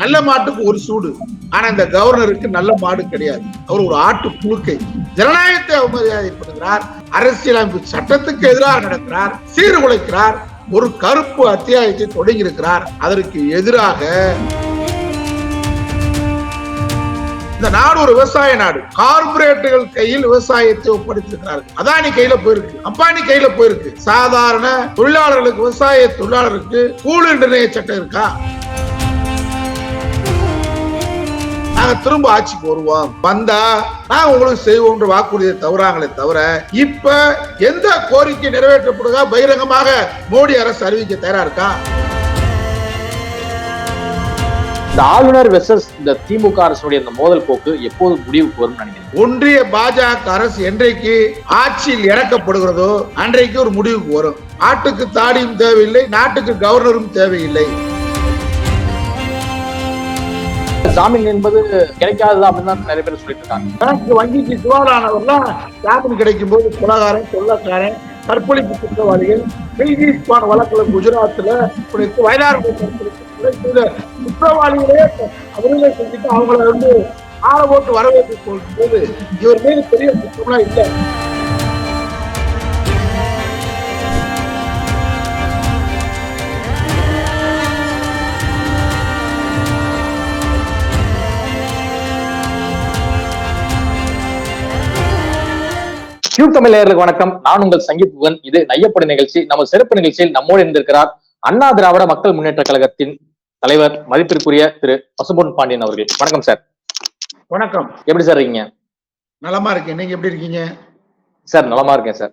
நல்ல மாட்டுக்கு ஒரு சூடு. ஆனா இந்த கவர்னருக்கு நல்ல மாடு கிடையாது. அவர் ஒரு ஆட்டு புழுக்கை ஜனநாயகத்தை அவமரியாதைப்படுகிறார் அரசியலமைப்பு சட்டத்துக்கு எதிராக நடக்கிறார். சீர்குலைக்கிறார் ஒரு கருப்பு அத்தியாயத்தை தொடங்கி இருக்கிறார் அதற்கு எதிராக இந்த நாடு ஒரு விவசாய நாடு. கார்பரேட்டுகள் கையில் விவசாயத்தை ஒப்படைத்திருக்கிறார்கள். அதானி கையில போயிருக்கு. அம்பானி கையில போயிருக்கு. சாதாரண தொழிலாளர்களுக்கு விவசாய தொழிலாளருக்கு கூலி நிர்ணய சட்டம் இருக்கா? நாங்க திரும்ப ஆட்சிக்கு வருவோம். வந்தா நாங்க உங்களுக்கு செய்வோம்ன்ற வாக்குறுதியை தவறாங்களே தவிர இப்ப எந்த கோரிக்கை நிறைவேற்றப்படுதா பகிரங்கமாக மோடி அரசு அறிவிக்க தயாரா இருக்கா? இந்த ஆளுநர் வெர்சஸ் இந்த திமுக அரசுடைய இந்த மோதல் போக்கு எப்போது முடிவுக்கு வரும்னு நினைக்கிறேன் ஒன்றிய பாஜக அரசு என்றைக்கு ஆட்சியில் இறக்கப்படுகிறதோ அன்றைக்கு ஒரு முடிவுக்கு வரும். ஆட்டுக்கு தாடியும் தேவையில்லை நாட்டுக்கு கவர்னரும் தேவையில்லை. ஜாமீன் என்பது கிடைக்காது அப்படின்னு தான் நிறைய பேர் சொல்லிட்டு இருக்காங்க வங்கிக்கு திவாலானவர்லாம் ஜாமீன் கிடைக்கும் போது கொலகாரன் கொள்ளக்காரன் கற்பழிப்பு குற்றவாளிகள் பில்கிஸ்பான் வழக்குல குஜராத்ல இப்படி குற்றவாளிகளே அவர்களே செஞ்சுட்டு அவங்கள வந்து ஆள போட்டு வரவேற்பு சொல்லும் போது இவர் மீது பெரிய குற்றம்லாம் இல்லை. டியூப் தமிழ் நேயர்களுக்கு வணக்கம். நான் உங்கள் சங்கீத் புகன். இது நையப்படு நிகழ்ச்சி. நம்ம சிறப்பு நிகழ்ச்சியில் நம்மோடு இருந்திருக்கிறார் அண்ணா திராவிட மக்கள் முன்னேற்ற கழகத்தின் தலைவர் மதிப்பிற்குரிய திரு பசும்பொன் பாண்டியன் அவர்கள். வணக்கம் சார். வணக்கம். எப்படி சார் இருக்கீங்க? நலமா இருக்கேன். நீங்க எப்படி இருக்கீங்க? சார் நலமா இருக்கேன் சார்.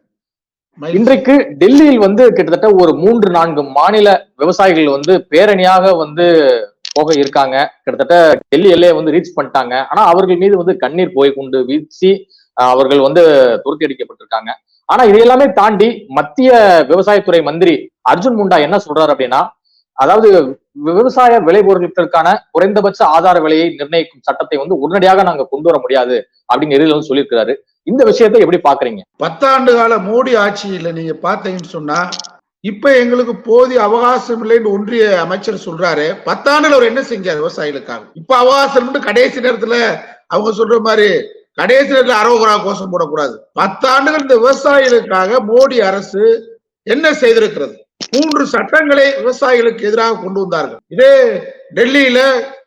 இன்றைக்கு டெல்லியில் வந்து கிட்டத்தட்ட ஒரு மூன்று நான்கு மாநில விவசாயிகள் வந்து பேரணியாக வந்து போக இருக்காங்க. கிட்டத்தட்ட டெல்லி எல்லையை வந்து ரீச் பண்ணிட்டாங்க. ஆனா அவர்கள் மீது வந்து கண்ணீர் போய் கொண்டு வீசி அவர்கள் வந்து துரத்தி அடிக்கப்பட்டிருக்காங்க ஆனா இது எல்லாமே தாண்டி மத்திய விவசாயத்துறை மந்திரி அர்ஜுன் முண்டா என்ன சொல்றாரு அப்படின்னா அதாவது விவசாய விளைபொருட்களுக்கான குறைந்தபட்ச ஆதார விலையை நிர்ணயிக்கும் சட்டத்தை வந்து உடனடியாக நாங்க கொண்டு வர முடியாது அப்படின்னு இறுதியில் வந்து சொல்லியிருக்கிறாரு. இந்த விஷயத்தை எப்படி பாக்குறீங்க? பத்தாண்டு கால மோடி ஆட்சியில நீங்க பார்த்தீங்கன்னு சொன்னா இப்ப எங்களுக்கு போதிய அவகாசம் இல்லைன்னு ஒன்றிய அமைச்சர் சொல்றாரு. பத்தாண்டுல அவர் என்ன செஞ்சார் விவசாயிகளுக்காக? இப்ப அவகாசம் மட்டும் கடைசி நேரத்துல அவங்க சொல்ற மாதிரி கடைசி அறுபது அரோகரா கோஷம் போடக்கூடாது. பத்தாண்டுகள் இந்த விவசாயிகளுக்காக மோடி அரசு என்ன செய்திருக்கிறது? மூன்று சட்டங்களை விவசாயிகளுக்கு எதிராக கொண்டு வந்தார்கள். இதே டெல்லியில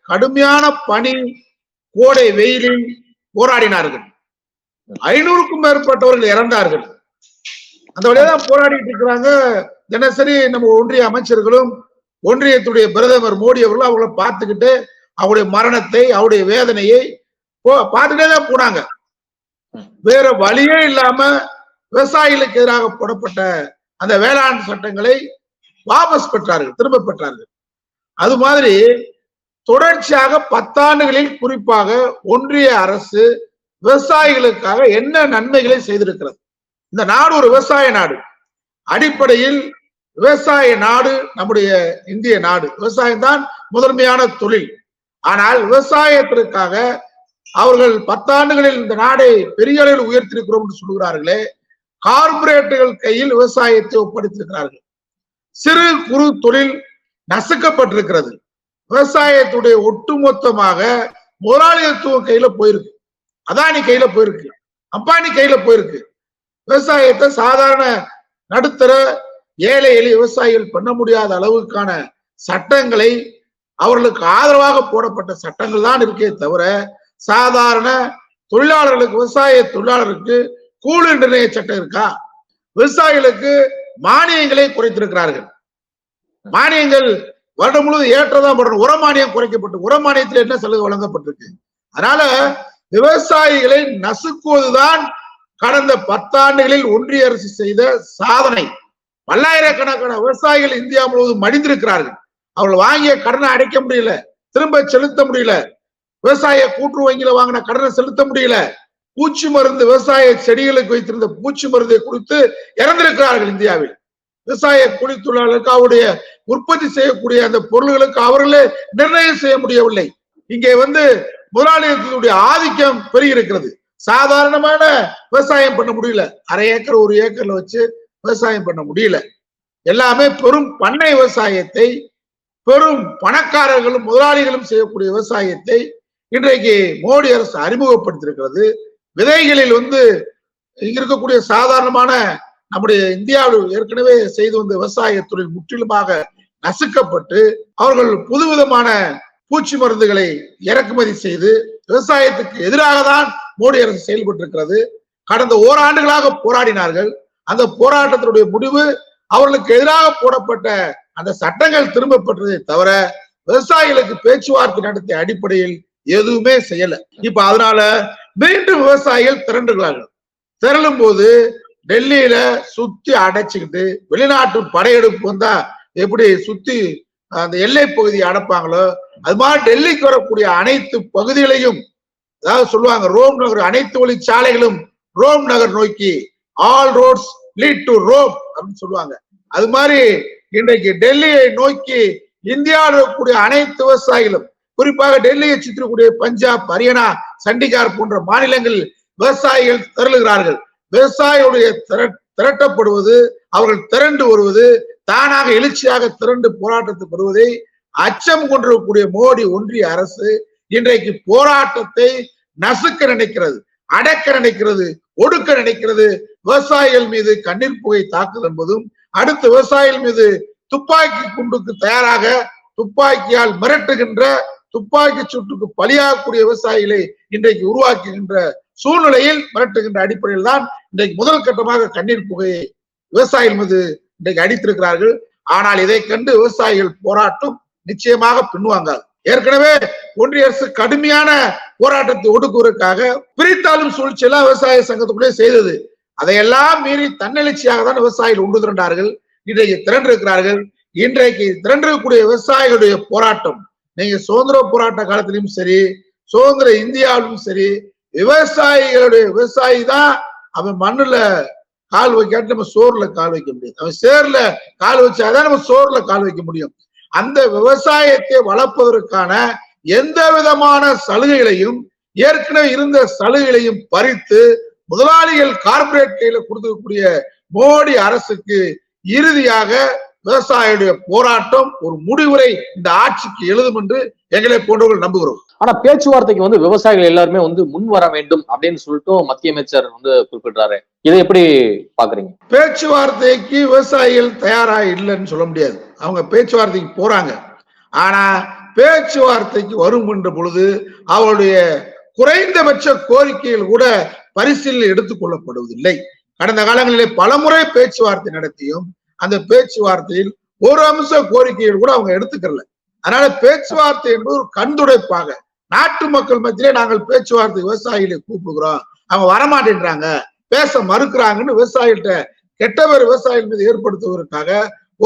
கடுமையான பனி கோடை வெயிலில் போராடினார்கள். ஐநூறுக்கும் மேற்பட்டவர்கள் இறந்தார்கள். அந்த வழியாதான் போராடிட்டு இருக்கிறாங்க. தினசரி நம்ம ஒன்றிய அமைச்சர்களும் ஒன்றியத்துடைய பிரதமர் மோடி அவர்களும் அவங்கள பார்த்துக்கிட்டு அவருடைய மரணத்தை அவருடைய வேதனையை பார்த்துட்டே தான் போனாங்க. வேற வழியே இல்லாம விவசாயிகளுக்கு எதிராக போடப்பட்ட அந்த வேளாண் சட்டங்களை வாபஸ் பெற்றார்கள் திரும்ப பெற்றார்கள். அது மாதிரி தொடர்ச்சியாக பத்தாண்டுகளில் குறிப்பாக ஒன்றிய அரசு விவசாயிகளுக்காக என்ன நன்மைகளை செய்திருக்கிறது. இந்த நாடு ஒரு விவசாய நாடு. அடிப்படையில் விவசாய நாடு நம்முடைய இந்திய நாடு. விவசாயம் தான் முதன்மையான தொழில். ஆனால் விவசாயத்திற்காக அவர்கள் பத்தாண்டுகளில் இந்த நாடை பெரிய அளவில் உயர்த்திருக்கிறோம் என்று சொல்கிறார்களே கார்பரேட்டுகள் கையில் விவசாயத்தை ஒப்படைத்திருக்கிறார்கள். சிறு குறு தொழில் நசுக்கப்பட்டிருக்கிறது. விவசாயத்துடைய ஒட்டுமொத்தமாக முதலாளித்துவம் கையில போயிருக்கு. அதானி கையில போயிருக்கு. அம்பானி கையில போயிருக்கு. விவசாயத்தை சாதாரண நடுத்தர ஏழை எளிய விவசாயிகள் பண்ண முடியாத அளவுக்கான சட்டங்களை அவர்களுக்கு ஆதரவாக போடப்பட்ட சட்டங்கள் தான் இருக்கே தவிர சாதாரண தொழிலாளர்களுக்கு விவசாய தொழிலாளருக்கு கூலி நிர்ணய சட்டம் இருக்கா? விவசாயிகளுக்கு மானியங்களை குறைத்திருக்கிறார்கள். மானியங்கள் வருடம் முழுவதும் ஏற்றதான் பண்றோம் உர மானியம் குறைக்கப்பட்டு உர மானியத்தில் என்ன சலுகை வழங்கப்பட்டிருக்கு? அதனால விவசாயிகளை நசுக்குவதுதான் கடந்த பத்தாண்டுகளில் ஒன்றிய அரசு செய்த சாதனை. பல்லாயிரக்கணக்கான விவசாயிகள் இந்தியா முழுவதும் மடிந்திருக்கிறார்கள். அவர்கள் வாங்கிய கடனை அடைக்க முடியல. திரும்ப செலுத்த முடியல. விவசாய கூற்று வங்கியில வாங்கின கடனை செலுத்த முடியல. பூச்சி மருந்து விவசாய செடிகளுக்கு வைத்திருந்த பூச்சி மருந்தை கொடுத்து இறந்திருக்கிறார்கள் இந்தியாவில். விவசாய கூலி தொழிலாளர்களுக்கு அவருடைய உற்பத்தி செய்யக்கூடிய அந்த பொருள்களுக்கு அவர்களே நிர்ணயம் செய்ய முடியவில்லை. இங்கே வந்து முதலாளித்துவத்துடைய ஆதிக்கம் பெருகிருக்கிறது சாதாரணமான விவசாயம் பண்ண முடியல. அரை ஏக்கர் ஒரு ஏக்கர்ல வச்சு விவசாயம் பண்ண முடியல. எல்லாமே பெரும் பண்ணை விவசாயத்தை பெரும் பணக்காரர்களும் முதலாளிகளும் செய்யக்கூடிய விவசாயத்தை இன்றைக்கு மோடி அரசு அறிமுகப்படுத்தியிருக்கிறது. விதைகளில் வந்து இங்க இருக்கக்கூடிய சாதாரணமான நம்முடைய இந்தியாவில் ஏற்கனவே செய்து வந்த விவசாய தொழில் முற்றிலுமாக நசுக்கப்பட்டு அவர்கள் புதுவிதமான பூச்சி மருந்துகளை இறக்குமதி செய்து விவசாயத்துக்கு எதிராக தான் மோடி அரசு செயல்பட்டிருக்கிறது. கடந்த ஓராண்டுகளாக போராடினார்கள். அந்த போராட்டத்தினுடைய முடிவு அவர்களுக்கு எதிராக போடப்பட்ட அந்த சட்டங்கள் திரும்பப்பட்டதை தவிர விவசாயிகளுக்கு பேச்சுவார்த்தை நடத்திய அடிப்படையில் எதுவுமே செய்யல. இப்ப அதனால மீண்டும் விவசாயிகள் திரண்டுகிறார்கள். திரளும் போது டெல்லியில சுத்தி அடைச்சுக்கிட்டு வெளிநாட்டு படையெடுப்பு வந்தா எப்படி சுத்தி அந்த எல்லை பகுதியை அடைப்பாங்களோ அது மாதிரி டெல்லிக்கு வரக்கூடிய அனைத்து பகுதிகளையும் அதாவது சொல்லுவாங்க ரோம் நகர் அனைத்து வழி சாலைகளும் ரோம் நகர் நோக்கி all roads lead to Rome அப்படின்னு சொல்லுவாங்க. அது மாதிரி இன்றைக்கு டெல்லியை நோக்கி இந்தியாவில் இருக்கக்கூடிய அனைத்து விவசாயிகளும் குறிப்பாக டெல்லியை சுற்றக்கூடிய பஞ்சாப் ஹரியானா சண்டிகார் போன்ற மாநிலங்களில் விவசாயிகள் திரளுகிறார்கள். விவசாயிகளுடைய திரட்டப்படுவது அவர்கள் திரண்டு வருவது தானாக எழுச்சியாக திரண்டு போராட்டத்துக்கு வருவதை அச்சம் கொண்டிருக்கக்கூடிய மோடி ஒன்றிய அரசு இன்றைக்கு போராட்டத்தை நசுக்க நினைக்கிறது அடக்க நினைக்கிறது ஒடுக்க நினைக்கிறது. விவசாயிகள் மீது கண்ணீர் புகை தாக்குதல் என்பதும் அடுத்து விவசாயிகள் மீது துப்பாக்கி குண்டுக்கு தயாராக துப்பாக்கியால் மிரட்டுகின்ற துப்பாக்கி சுட்டுக்கு பலியாகக்கூடிய விவசாயிகளை இன்றைக்கு உருவாக்குகின்ற சூழ்நிலையில் மிரட்டுகின்ற அடிப்படையில் தான் இன்றைக்கு முதல் கட்டமாக கண்ணீர் புகையை விவசாயிகள் மீது இன்றைக்கு அடித்திருக்கிறார்கள். ஆனால் இதை கண்டு விவசாயிகள் போராட்டம் நிச்சயமாக பின்வாங்காது ஏற்கனவே ஒன்றிய அரசு கடுமையான போராட்டத்தை ஒடுக்குவதற்காக பிரித்தாளும் சூழ்ச்சியெல்லாம் விவசாய சங்கத்துக்குள்ளே செய்தது. அதையெல்லாம் மீறி தன்னெழுச்சியாக தான் விவசாயிகள் உண்டு திரண்டார்கள். இன்றைக்கு திரண்டிருக்கிறார்கள். இன்றைக்கு திரண்டிருக்கக்கூடிய விவசாயிகளுடைய போராட்டம் நீங்க சுதந்திர போராட்ட காலத்திலும் சரி சுதந்திர இந்தியாவிலும் சரி விவசாயிகளுடைய விவசாயி தான் அவன் மண்ணுல கால் வைக்காட்டி நம்ம சோறுல கால் வைக்க முடியாது அவன் சேர்ல கால் வச்சாதான் நம்ம சோறுல கால் வைக்க முடியும். அந்த விவசாயத்தை வளர்ப்பதற்கான எந்த விதமான சலுகைகளையும் ஏற்கனவே இருந்த சலுகைகளையும் பறித்து முதலாளிகள் கார்ப்பரேட் கையில கொடுக்கக்கூடிய மோடி அரசுக்கு இறுதியாக விவசாயியுடைய போராட்டம் ஒரு முடிவுரை இந்த ஆட்சிக்கு எழுதும் என்று எங்களை போன்றவர்கள் நம்புகிறோம். ஆனா பேச்சுவார்த்தைக்கு வந்து விவசாயிகள் எல்லாருமே வந்து முன் வர வேண்டும் அப்படின்னு சொல்லிட்டு மத்திய அமைச்சர் வந்து குறிப்பிடுறாரு. இதை எப்படி பாக்குறீங்க? பேச்சுவார்த்தைக்கு விவசாயிகள் தயாரா இல்லைன்னு சொல்ல முடியாது. அவங்க பேச்சுவார்த்தைக்கு போறாங்க. ஆனா பேச்சுவார்த்தைக்கு வரும் என்ற பொழுது அவருடைய குறைந்தபட்ச கோரிக்கைகள் கூட பரிசீலனை எடுத்துக் கொள்ளப்படுவதில்லை. கடந்த காலங்களிலே பலமுறை பேச்சுவார்த்தை நடத்தியும் அந்த பேச்சுவார்த்தையில் ஒரு அம்ச கோரிக்கைகள் கூட அவங்க எடுத்துக்கல அதனால பேச்சுவார்த்தை என்பது ஒரு கண்துடைப்பாக. நாட்டு மக்கள் மத்தியிலே நாங்கள் பேச்சுவார்த்தை விவசாயிகளை கூப்பிடுகிறோம். அவங்க வரமாட்டேன்றாங்க. பேச மறுக்கிறாங்கன்னு விவசாயிகிட்ட கெட்ட பேர் விவசாயிகள் மீது ஏற்படுத்துவதற்காக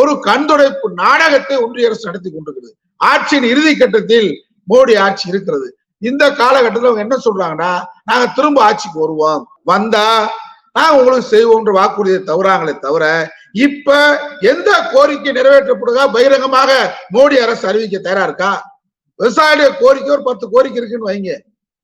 ஒரு கண்துடைப்பு நாடகத்தை ஒன்றிய அரசு நடத்தி கொண்டிருக்கிறது. ஆட்சியின் இறுதி கட்டத்தில் மோடி ஆட்சி இருக்கிறது. இந்த காலகட்டத்தில் அவங்க என்ன சொல்றாங்கன்னா நாங்க திரும்ப ஆட்சிக்கு வருவோம். வந்தா நான் உங்களுக்கு செய்வோம்ன்ற வாக்குறுதியை தவறாங்களே தவிர இப்ப எந்த கோரிக்கை நிறைவேற்றப்படுதா பகிரங்கமாக மோடி அரசு அறிவிக்க தயாரா இருக்கா? விவசாயிய கோரிக்கை ஒரு பத்து கோரிக்கை இருக்குன்னு வைங்க.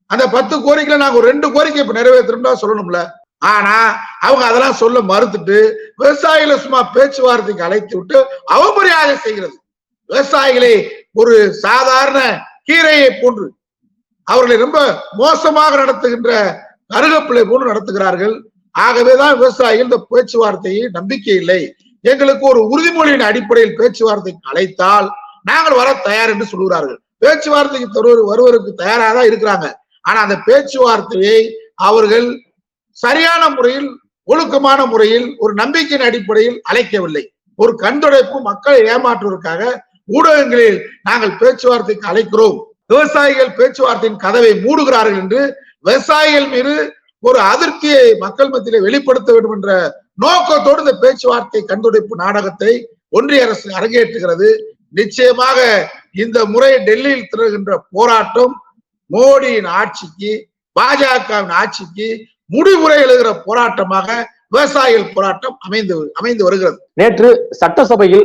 அந்த பத்து கோரிக்கையில நாங்க ஒரு ரெண்டு கோரிக்கை இப்ப நிறைவேற்றணும்னா சொல்லணும்ல. ஆனா அவங்க அதெல்லாம் சொல்ல மறுத்துட்டு விவசாயிகளை சும்மா பேச்சுவார்த்தைக்கு அழைத்து விட்டு அவமரியாதை செய்கிறது. விவசாயிகளை ஒரு சாதாரண கீரையை போன்று அவர்களை ரொம்ப மோசமாக நடத்துகின்ற கருகப்பிள்ளை போன்று நடத்துகிறார்கள். ஆகவேதான் விவசாயிகள் இந்த பேச்சுவார்த்தையை நம்பிக்கை இல்லை. எங்களுக்கு ஒரு உறுதிமொழியின் அடிப்படையில் பேச்சுவார்த்தைக்கு அழைத்தால் நாங்கள் வர தயார் என்று சொல்கிறார்கள் பேச்சுவார்த்தைக்கு தருவது வருவதற்கு தயாராக தான் இருக்கிறாங்க. ஆனா அந்த பேச்சுவார்த்தையை அவர்கள் சரியான முறையில் ஒழுக்கமான முறையில் ஒரு நம்பிக்கையின் அடிப்படையில் அழைக்கவில்லை. ஒரு கண்துடைப்பு மக்களை ஏமாற்றுவதற்காக ஊடகங்களில் நாங்கள் பேச்சுவார்த்தைக்கு அழைக்கிறோம். விவசாயிகள் பேச்சுவார்த்தையின் கதவை மூடுகிறார்கள் என்று விவசாயிகள் மீது ஒரு அதிர்ச்சியை மக்கள் மத்தியிலே வெளிப்படுத்த வேண்டும் என்ற நோக்கத்தோடு இந்த பேச்சுவார்த்தை கண்டுடைப்பு நாடகத்தை ஒன்றிய அரசு அரங்கேற்றுகிறது. நிச்சயமாக இந்த முறை டெல்லியில் திரள்கின்ற போராட்டம் மோடியின் ஆட்சிக்கு பாஜகவின் ஆட்சிக்கு முடிவுரை எழுகிற போராட்டமாக விவசாயிகள் போராட்டம் அமைந்து அமைந்து வருகிறது. நேற்று சட்டசபையில்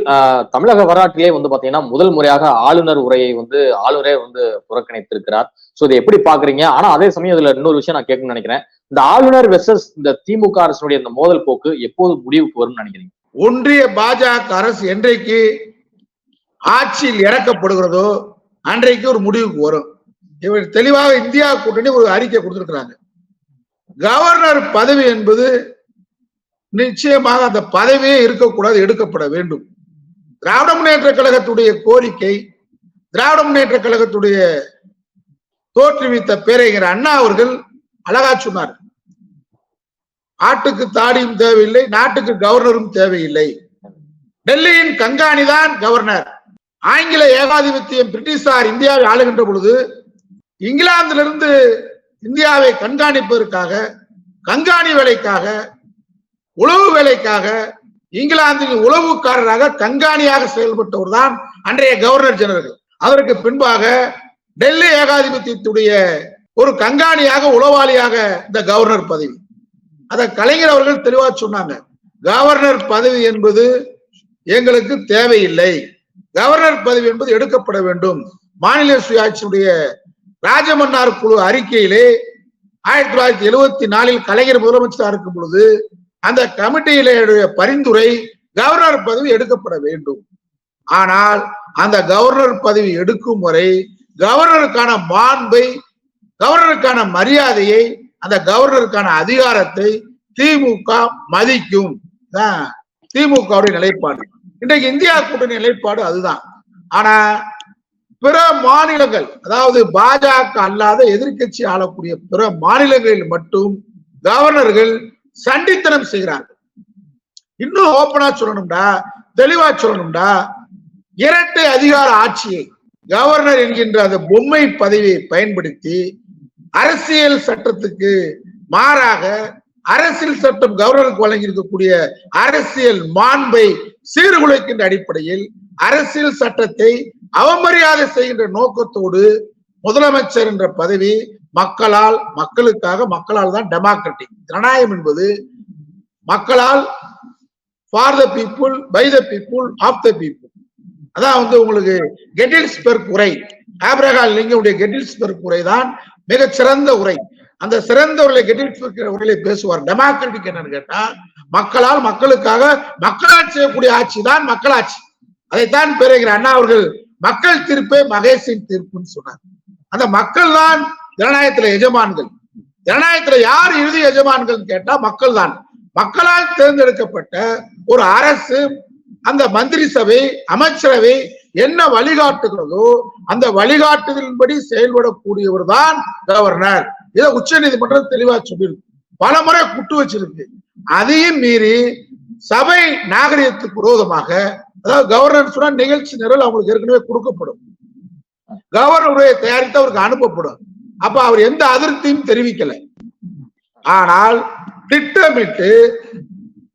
தமிழக வரலாற்றிலே வந்து பாத்தீங்கன்னா முதல் முறையாக ஆளுநர் உரையை வந்து ஆளுநரே வந்து புறக்கணித்திருக்கிறார். சோ இதை எப்படி பாக்குறீங்க? ஆனா அதே சமயம் இதுல இன்னொரு விஷயம் நான் கேட்கணும்னு நினைக்கிறேன். இந்த ஆளுநர் வெர்சஸ் இந்த திமுக அரசுடைய இந்த மோதல் போக்கு எப்போது முடிவுக்கு வரும்னு நினைக்கிறீங்க? ஒன்றிய பாஜக அரசு என்றைக்கு ஆட்சியில் இறக்கப்படுகிறதோ அன்றைக்கு ஒரு முடிவுக்கு வரும். இவர் தெளிவாக இந்தியா கூட்டணி ஒரு அறிக்கை கொடுத்திருக்கிறாங்க. கவர்னர் பதவி என்பது நிச்சயமாக அந்த பதவியே இருக்கக்கூடாது எடுக்கப்பட வேண்டும். திராவிட முன்னேற்ற கழகத்துடைய கோரிக்கை திராவிட முன்னேற்ற கழகத்துடைய தோற்றுவித்த பேரைங்கிற அண்ணா அவர்கள் அழகா சொன்னார். ஆட்டுக்கு தாடியும் தேவையில்லை நாட்டுக்கு கவர்னரும் தேவையில்லை. டெல்லியின் கண்காணி தான் கவர்னர். ஆங்கில ஏகாதிபத்தியம் பிரிட்டிஷார் இந்தியாவை ஆளுகின்ற பொழுது இங்கிலாந்திலிருந்து இந்தியாவை கண்காணிப்பதற்காக கண்காணி வேலைக்காக உளவு வேலைக்காக இங்கிலாந்தின் உளவுக்காரராக கண்காணியாக செயல்பட்டவர் தான் அன்றைய கவர்னர் ஜெனரல். அதற்கு பின்பாக டெல்லி ஏகாதிபத்தியத்துடைய ஒரு கண்காணியாக உளவாளியாக இந்த கவர்னர் பதவி. அதை கலைஞர் அவர்கள் தெளிவா சொன்னாங்க. கவர்னர் பதவி என்பது எங்களுக்கு தேவையில்லை. கவர்னர் பதவி என்பது எடுக்கப்பட வேண்டும். மாநில சுயாட்சியுடைய ராஜமன்னார் குழு அறிக்கையிலே ஆயிரத்தி தொள்ளாயிரத்தி எழுவத்தி நாலில் கலைஞர் முதலமைச்சராக இருக்கும் பொழுது அந்த கமிட்டியிலுடைய பரிந்துரை கவர்னர் பதவி எடுக்கப்பட வேண்டும். ஆனால் அந்த கவர்னர் பதவி எடுக்கும் வரை கவர்னருக்கான மாண்பை கவர்னருக்கான மரியாதையை அந்த கவர்னருக்கான அதிகாரத்தை திமுக மதிக்கும். திமுகவுடைய நிலைப்பாடு. இன்றைக்கு இந்தியா கூட்டணி நிலைப்பாடு அதுதான். ஆனா பிற மாநிலங்கள் அதாவது பாஜக அல்லாத எதிர்கட்சி ஆளக்கூடிய பிற மாநிலங்களில் மட்டும் கவர்னர்கள் சண்டித்தனம் செய்கிறார்கள். இன்னும் ஓப்பனா சொல்லணும்டா தெளிவா சொல்லணும்டா. இரட்டை அதிகார ஆட்சியை கவர்னர் என்கின்ற அந்த பொம்மை பதவியை பயன்படுத்தி அரசியல் சட்டத்துக்கு மாறாக அரசியல் சட்டம் கவர்னருக்கு வழங்கி இருக்கக்கூடிய அரசியல் மாண்பை சீர்குலைக்கின்ற அடிப்படையில் அரசியல் சட்டத்தை அவமரியாதை செய்கின்ற நோக்கத்தோடு முதலமைச்சர் என்ற பதவி மக்களால் மக்களுக்காக மக்களால் தான் டெமோக்ராட்டிக் ஜனநாயகம் என்பது மக்களால் for the people by the people of the people அதான் வந்து உங்களுக்கு கெட்டில்ஸ்பெர்க் உரை. ஆப்ரகால் லிங்கவுடைய கெட்டில்ஸ்பெர்க் உரை தான் மிகச் சிறந்த உரை. அந்த சிறந்த உரையை கெட்டில்ஸ்பெர்க் உரையில பேசுவார். டெமோக்ராட்டிக் என்னன்னு கேட்டா மக்களால் மக்களுக்காக மக்களால் செய்யக்கூடிய ஆட்சி தான் மக்களாட்சி. அதைத்தான் பெறுகிற அண்ணா அவர்கள் மக்கள் தீர்ப்பே மகேஷின் தீர்ப்புன்னு சொன்னார். அந்த மக்கள் தான் ஜனநாயகத்துல எஜமான்கள். ஜனநாயகத்துல யார் இறுதி எஜமான்கள் கேட்டா மக்கள் தான் மக்களால் தேர்ந்தெடுக்கப்பட்ட ஒரு அரசு அந்த மந்திரி சபை அமைச்சரவை என்ன வழிகாட்டுகிறதோ அந்த வழிகாட்டுதலின்படி செயல்படக்கூடியவர் தான் கவர்னர். இதை உச்ச நீதிமன்றம் தெளிவா சொல்லியிருக்கு பல முறை குட்டு வச்சிருக்கு. அதையும் மீறி சபை நாகரிகத்துக்கு விரோதமாக அதாவது கவர்னர் சொன்னா நிகழ்ச்சி நிரல் அவங்களுக்கு ஏற்கனவே கொடுக்கப்படும். கவர்னர் தயாரித்து அவருக்கு அனுப்பப்படும். அப்ப அவர் எந்த அதிருப்தியும் தெரிவிக்கல. ஆனால் திட்டமிட்டு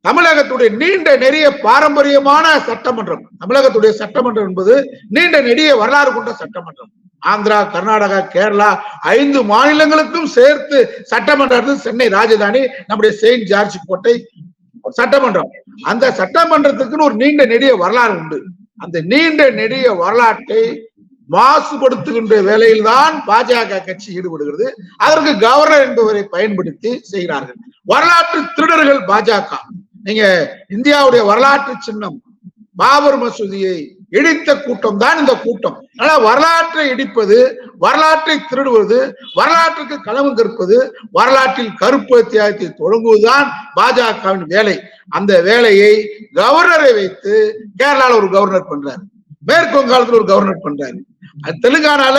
தமிழகத்துடைய நீண்ட நெறிய பாரம்பரியமான சட்டமன்றம் தமிழகத்துடைய சட்டமன்றம் என்பது நீண்ட நெடிய வரலாறு கொண்ட சட்டமன்றம். ஆந்திரா கர்நாடகா கேரளா ஐந்து மாநிலங்களுக்கும் சேர்த்து சட்டமன்றம் சென்னை ராஜதானி நம்முடைய செயின்ட் ஜார்ஜ் கோட்டை சட்டமன்றம். அந்த சட்டமன்றத்துக்குன்னு ஒரு நீண்ட நெடிய வரலாறு உண்டு. அந்த நீண்ட நெடிய வரலாற்றை மாசுபடுத்துகின்ற வேலையில் தான் பாஜக கட்சி ஈடுபடுகிறது. அதற்கு கவர்னர் என்பவரை பயன்படுத்தி செய்கிறார்கள். வரலாற்று திருடர்கள் பாஜக. நீங்க இந்தியாவுடைய வரலாற்று சின்னம் பாபர் மசூதியை இடித்த கூட்டம் தான் இந்த கூட்டம். ஆனா வரலாற்றை இடிப்பது வரலாற்றை திருடுவது வரலாற்றுக்கு களவு கற்பது வரலாற்றில் கருப்பு அத்தியாயத்தை தொடங்குவதுதான் பாஜகவின் வேலை. அந்த வேலையை கவர்னரை வைத்து கேரளால ஒரு கவர்னர் பண்றாரு. மேற்கு வங்காளத்துல ஒரு கவர்னர் பண்றாரு. தெலுங்கானால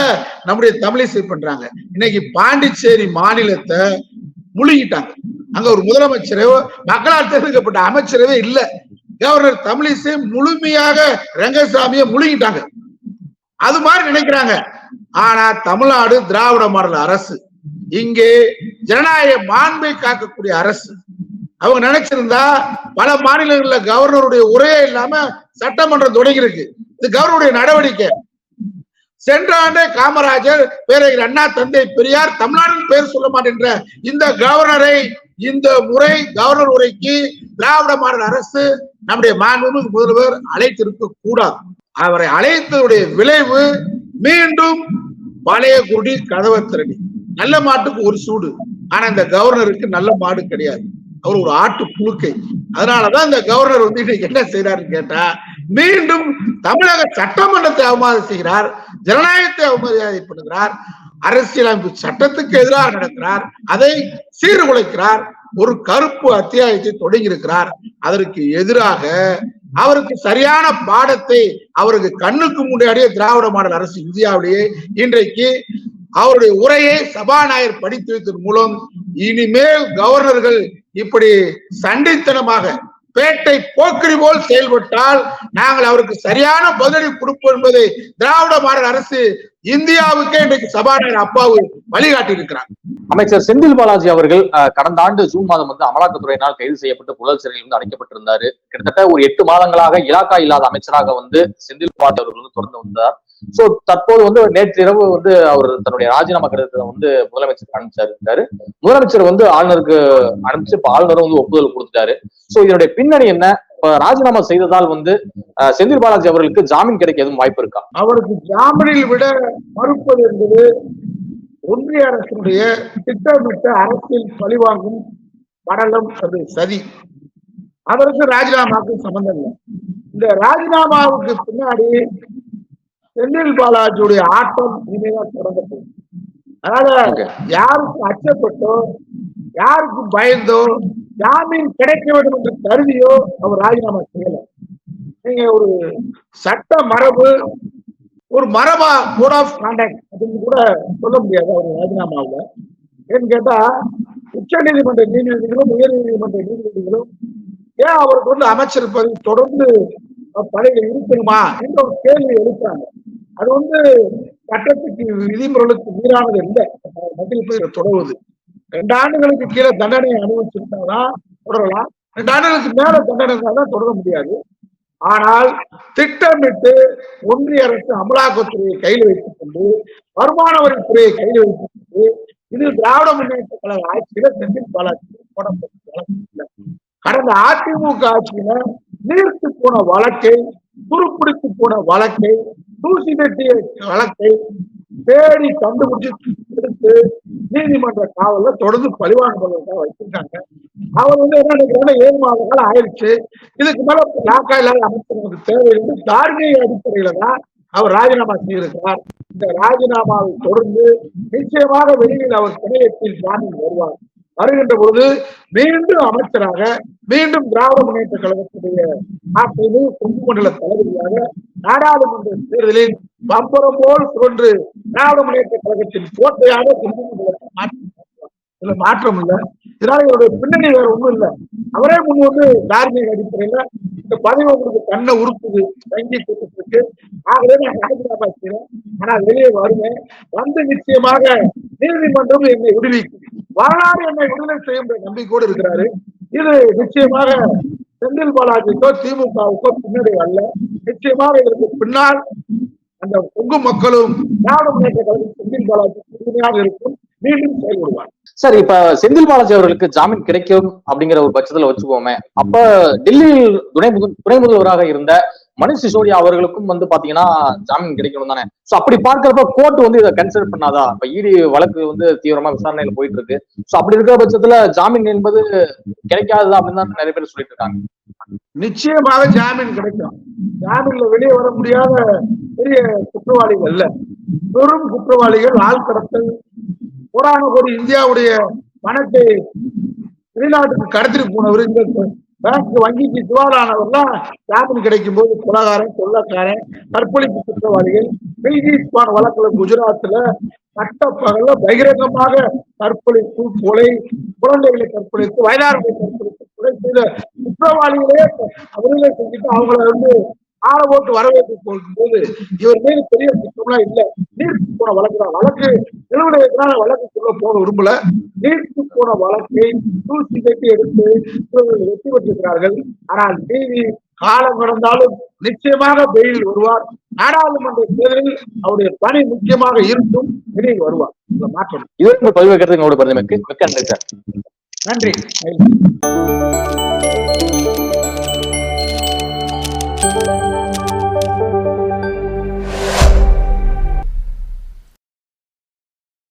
நம்முடைய தமிழிசை பண்றாங்க. இன்னைக்கு பாண்டிச்சேரி மாநிலத்தை முழுகிட்டாங்க. அங்க ஒரு முதலமைச்சரோ மக்களால் தேர்ந்தெடுக்கப்பட்ட அமைச்சரவே இல்ல. கவர்னர் தமிழிசை முழுமையாக ரங்கசாமியை முழுகிட்டாங்க. அது மாதிரி நினைக்கிறாங்க. ஆனா தமிழ்நாடு திராவிட மாடல் அரசு இங்கே ஜனநாயக மாண்பை காக்கக்கூடிய அரசு. அவங்க நினைச்சிருந்தா பல மாநிலங்கள்ல கவர்னருடைய உரையே இல்லாம சட்டமன்றம் தொடங்கி இருக்கு இது கவர்னருடைய நடவடிக்கை. சென்ற ஆண்டே காமராஜர் பேரறிஞர் அண்ணா தந்தை பெரியார் தமிழ்நாட்டில் பேர் சொல்ல மாட்டேன்ற இந்த கவர்னரை இந்த முறை கவர்னர் உரைக்கு திராவிட மாடல் அரசு நம்முடைய மாண்புமிகு முதல்வர் அழைத்திருக்க கூடாது. அவரை அழைத்ததுடைய விளைவு மீண்டும் பழைய குடி கதவை திரடி நல்ல மாட்டுக்கு ஒரு சூடு ஆனா இந்த கவர்னருக்கு நல்ல மாடு கிடையாது. அவர் ஒரு ஆட்டு புழுக்கை. அதனாலதான் இந்த கவர்னர் வந்து இன்னைக்கு என்ன செய்யறாருன்னு கேட்டா மீண்டும் தமிழக சட்டமன்றத்தை அவமதிப்பு செய்கிறார் ஜனநாயகத்தை அவமரியாதை பண்ணுகிறார் அரசியலமைப்பு சட்டத்துக்கு எதிராக நடக்கிறார் அதை சீர்குலைக்கிறார் ஒரு கருப்பு அத்தியாயத்தை தொடங்கி இருக்கிறார் அதற்கு எதிராக அவருக்கு சரியான பாடத்தை அவருக்கு கண்ணுக்கு முன்னாடியே திராவிட மாடல் அரசு இந்தியாவிலேயே இன்றைக்கு அவருடைய உரையை சபாநாயகர் படித்து வைத்ததன் மூலம் இனிமேல் கவர்னர்கள் இப்படி சண்டைத்தனமாக பேட்டை போக்கிரி போல் செயல்பட்டால் நாங்கள் அவருக்கு சரியான பதிலடி கொடுப்போம் என்பதை திராவிட மாடல் அரசு இந்தியாவுக்கே இன்றைக்கு சபாநாயகர் அப்பாவு வழிகாட்டி இருக்கிறார் அமைச்சர் செந்தில் பாலாஜி அவர்கள் அஹ், கடந்த ஆண்டு ஜூன் மாதம் வந்து அமலாக்கத்துறையினால் கைது செய்யப்பட்டு புழல் சிறையில் வந்து அடைக்கப்பட்டிருந்தாரு. கிட்டத்தட்ட ஒரு எட்டு மாதங்களாக இலாக்கா இல்லாத அமைச்சராக வந்து செந்தில் பாலாஜி அவர்கள் வந்து தொடர்ந்து வந்தார். சோ தற்போது வந்து நேற்று இரவு வந்து அவர் தன்னுடைய ராஜினாமா கடிதத்தை வந்து முதலமைச்சருக்கு அனுப்பிச்சாரு முதலமைச்சர் வந்து ஆளுநருக்கு அனுப்பிச்சு இப்ப ஆளுநரும் வந்து ஒப்புதல் கொடுத்துட்டாரு. சோ இதனுடைய பின்னணி என்ன? இப்ப ராஜினாமா செய்ததால் வந்து செந்தில் பாலாஜி அவர்களுக்கு ஜாமீன் கிடைக்க எதுவும் வாய்ப்பு இருக்கா? அவருக்கு ஜாமீனில் விட மறுப்பது என்பது ஒன்றிய அரசினுடைய திட்டமிட்ட அரசியல் பழிவாங்கும் படலம் அது சதி. அதற்கு ராஜினாமாவுக்கு சம்பந்தம் இல்லை. இந்த ராஜினாமாவுக்கு பின்னாடி செந்தில் பாலாஜியுடைய ஆட்டம் இனிமேதான் தொடங்க போகுது அதனால. யாருக்கு அச்சப்பட்டோ யாருக்கு பயந்தோ ஜாமீன் கிடைக்க வேண்டும் என்று கருதியோ அவர் ராஜினாமா செய்யல. நீங்க ஒரு சட்ட மரபு ஒரு மரபா கோட் ஆஃப் கான்டாக்ட் அப்படின்னு கூட சொல்ல முடியாது அவர் ராஜினாமாவில். ஏன்னு கேட்டா உச்ச நீதிமன்ற நீதிபதிகளும் உயர் நீதிமன்ற நீதிபதிகளும் ஏன் அவருக்கு வந்து அமைச்சர் பதவி தொடர்ந்து பதவியில் இருக்கணுமா என்ற ஒரு கேள்வி எழுப்புறாங்க. அது வந்து சட்டத்துக்கு விதிமுறைகளுக்கு மீறானது இல்லை. மத்தியில் தொடருவது. ரெண்டு ஆண்டுகளுக்கு கீழே தண்டனை அனுபவிச்சிருந்தாதான் தொடரலாம். ரெண்டு ஆண்டுகளுக்கு மேல தண்டனை தான் தொடர முடியாது. ஆனால் திட்டமிட்டு ஒன்றிய அரசு அமலாக்கத்துறையை கையில் வைத்துக் கொண்டு வருமான வரித்துறையை கையில் வைத்துக் கொண்டு இது திராவிட முன்னேற்ற கழக ஆட்சியில செந்தில் பாலாஜி போடப்பட்ட கடந்த அதிமுக ஆட்சியில நீர்த்து போன வழக்கை துருப்பிடித்து போன வழக்கை தூசி தட்டிய வழக்கை தேடி கண்டுபிடிச்சு எடுத்து நீதிமன்ற காவல்ல தொடர்ந்து பழிவாங்குவதற்காக வச்சிருக்காங்க அவர் வந்து என்ன நினைக்கிறாங்க ஏழு மாத காலம் ஆயிடுச்சு. இதுக்கு மேல லாக்கா இல்லாத அமைச்சர் தேவையில்லை. தார்மீக அடிப்படையில தான் அவர் ராஜினாமா செய்திருக்கிறார். இந்த ராஜினாமாவை தொடர்ந்து நிச்சயமாக வெளியில் அவர் பிணையத்தில் ஜாமீன் வருவார். வருகின்ற பொழுது மீண்டும் அமைச்சராக மீண்டும் திராவிட முன்னேற்ற கழகத்துடைய நாட்டில் கொங்கு மண்டல தளபதியாக நாடாளுமன்ற தேர்தலில் பம்பரம் போல் சுழன்று திராவிட முன்னேற்ற கழகத்தின் கோட்டையாக கொங்கு மண்டலத்தை மாற்றி இதுல மாற்றம் இல்ல. இதனால இவருடைய பின்னணி வேற ஒண்ணும் இல்ல. அவரே முன் வந்து தார்மீக அடிப்படையில இந்த பதவி உங்களுக்கு கண்ணை உறுப்புது வங்கி கூட்டத்திற்கு ஆகவே நான் ராஜினாமா செய்யறேன். ஆனா வெளியே வருவேன். வந்து நிச்சயமாக நீதிமன்றம் என்னை விடுவிக்கும். வரலாறு என்னை விடுதலை செய்யும் என்ற நம்பிக்கையோடு இருக்கிறாரு. இது நிச்சயமாக செந்தில் பாலாஜிக்கோ திமுகவுக்கோ பின்னடை அல்ல. நிச்சயமாக இதற்கு பின்னால் அந்த கொங்கு மக்களும் நாடும் செந்தில் பாலாஜி உறுதுணையாக இருக்கும். மீண்டும் செயல்படுவார். சார் இப்ப செந்தில் பாலாஜி அவர்களுக்கு ஜாமீன் கிடைக்கும் அப்படிங்கிற ஒரு பட்சத்துல வச்சுக்கோமே. அப்ப டெல்லியில் துணை முதல் துணை முதல்வராக இருந்த மணிஷ் சிசோடியா அவர்களுக்கும் வந்து பாத்தீங்கன்னா ஜாமீன் கிடைக்கணும் தானே? சோ அப்படி பார்க்கறப்ப கோர்ட் வந்து இதை கன்சிடர் பண்ணாதா? இப்ப இடி வழக்கு வந்து தீவிரமா விசாரணையில போயிட்டு இருக்கு சோ அப்படி இருக்கிற பட்சத்துல ஜாமீன் என்பது கிடைக்காது அப்படின்னு தான் நிறைய பேர் சொல்லிட்டு இருக்காங்க. நிச்சயமாக ஜாமீன் கிடைக்கும். ஜாமீன்ல வெளியே வர முடியாத பெரிய குற்றவாளிகள் இல்ல. பெரும் குற்றவாளிகள் ஆள் கடத்தல் கோடான கோடி இந்தியாவுடைய பணத்தை வெளிநாட்டுக்கு கடத்திட்டு போனவர் இந்த பேங்க் வங்கிக்கு திவாலானவர்லாம் ஜாமீன் கிடைக்கும் போது கொலகாரன் கொள்ளக்காரன் கற்பழிப்பு குற்றவாளிகள் பில்கிஸ்பான் வழக்குல குஜராத்ல சட்டப்பகல பகிரங்கமாக கற்பழிப்பு கொலை குழந்தைகளை கற்பழித்து வயதாரர்களை கற்பழித்து கொலை செய்த குற்றவாளிகளே அவர்களே செஞ்சுட்டு அவங்கள வந்து ஆள போட்டு வரவேற்று போகும்போது இவர் மீது பெரிய குற்றம்லாம் இல்ல. நீர்த்து போன வழக்கு தான். வழக்கு நிலுவலையத்தினால வழக்குக்குள்ள போக விரும்பல. நீர்த்து போன வழக்கை தூசி கட்டி எடுத்து இவர்கள் வெற்றி பெற்றிருக்கிறார்கள் ஆனால் நீதி காலம் கடந்தாலும் நிச்சயமாக பெயில் வருவார். நாடாளுமன்ற தேர்தலில் அவருடைய பணி முக்கியமாக இருக்கும். வெளியில் வருவார். மாற்றம். இது பல்வேறு கருத்து உங்களோட சார். நன்றி.